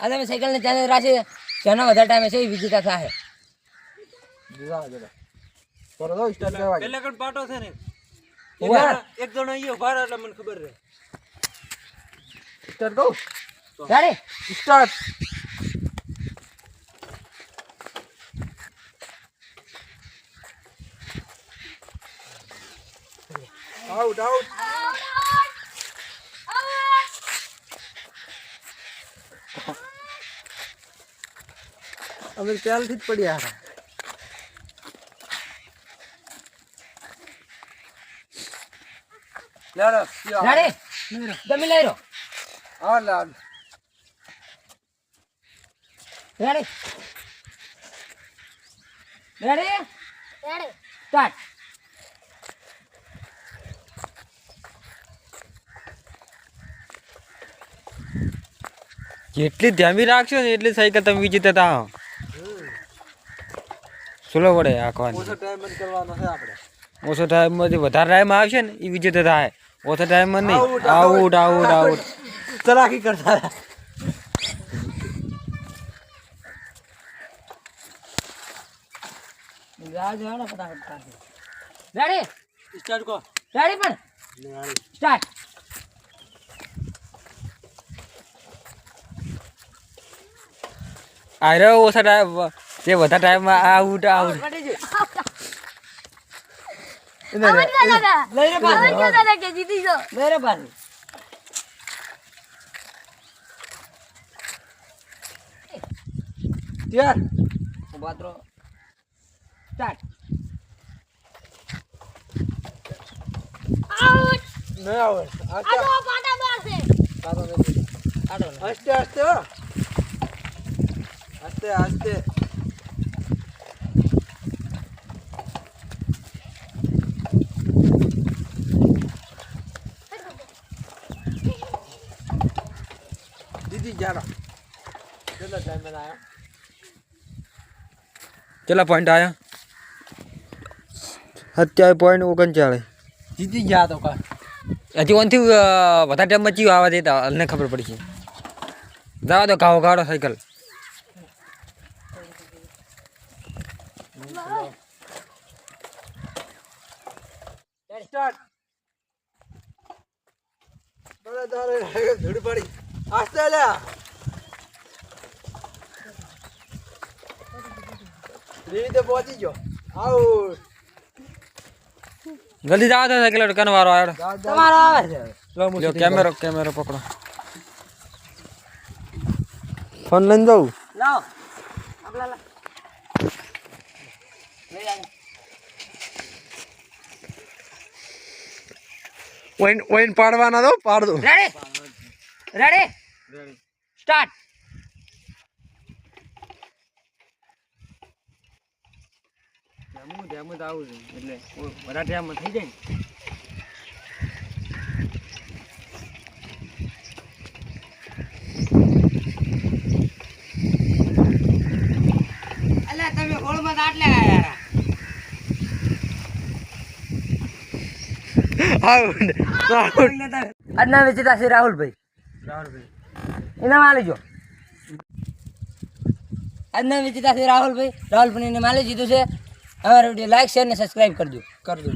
આ તમે સાયકલને ચાલે રાખી જેનો વધારે ટાઈમ છે એ વિજેતા થાય. પેલા કણ પાટો છે ને. એક જણો અહીંયા ઊભા એટલે મને ખબર રહે. સ્ટાર્ટ કહું રેડી સ્ટાર્ટ આઉટ આઉટ અમે પહેલથી જ પડ્યા હતા. લેડો રેડી તમે લઈ રહ્યો હા લાડ. રેડી રેડી સ્ટાર્ટ જેટલી ધ્યામી રાખશો ને એટલી સાયકલ તમે વિજેતા થાઓ સ્લો પડે આખવાની. ઓછો ટાઈમ જ કરવાનો છે આપણે. ઓછો ટાઈમમાંથી વધારે ટાઈમ આવશે ને એ વિજેતા થાય. ઓછા ટાઈમમાં નહીં. Out, આઉટ આઉટ આઉટ ચલાકી કરતા. હતા. રાજ હેડો ફટાફટ રેડી સ્ટાર્ટ કો રેડી પણ? સ્ટાર્ટ આરે ઓછા ટાઈમ જે બધા ટાઈમમાં આઉટ આઉટ લઈ રહ્યો પાછું. લઈ રહ્યો પાછું. ત્યાર. ઊભા તો સ્ટાર્ટ આવે. આ ક્યાં? તારો નથી. આડો આસ્તે આસ્તે આસ્તે આસ્તે જાડો. કેટલો ટાઈમ આવ્યો કેટલા પોઈન્ટ આવ્યા અત્યારે પોઈન્ટ ઓગણચાળીસ. જીતી ગયા તો કા હજી ઓનથી વધારે ટાઈમમાં ચીવ આવવા દેતા અમને ખબર પડી છે જવા દો કાવો કાઢો સાયકલ સ્ટાર્ટ ધૂળ પડી. આસ્તે લે રીતે પહોંચી ગયો આઉટ જલ્દી જવા દો સાયકલ કન વારો આવ્યો. તમારો આવે છે. લ્યો કેમેરો કેમેરો પકડો ફોન લઈને જાઉં લાવો આપલા લા લઈ આવો. ઓઈન ઓઈન પાડવાના તો પાડ દો રેડી રેડી સ્ટાર્ટ ધ્યામું તો આવું એટલે વધારે ટાઈમમાં થઈ જાય ને. તમે હોળમાં તો આટલે આયા આઉટ આજના વેચતા છે રાહુલભાઈ. એના માં લેજો આજના વિજેતા છે રાહુલભાઈ રાહુલભાઈ એને માલી જીધું છે અમારા વીડિયો લાઈક શેર ને સબસ્ક્રાઈબ કરજો કરજો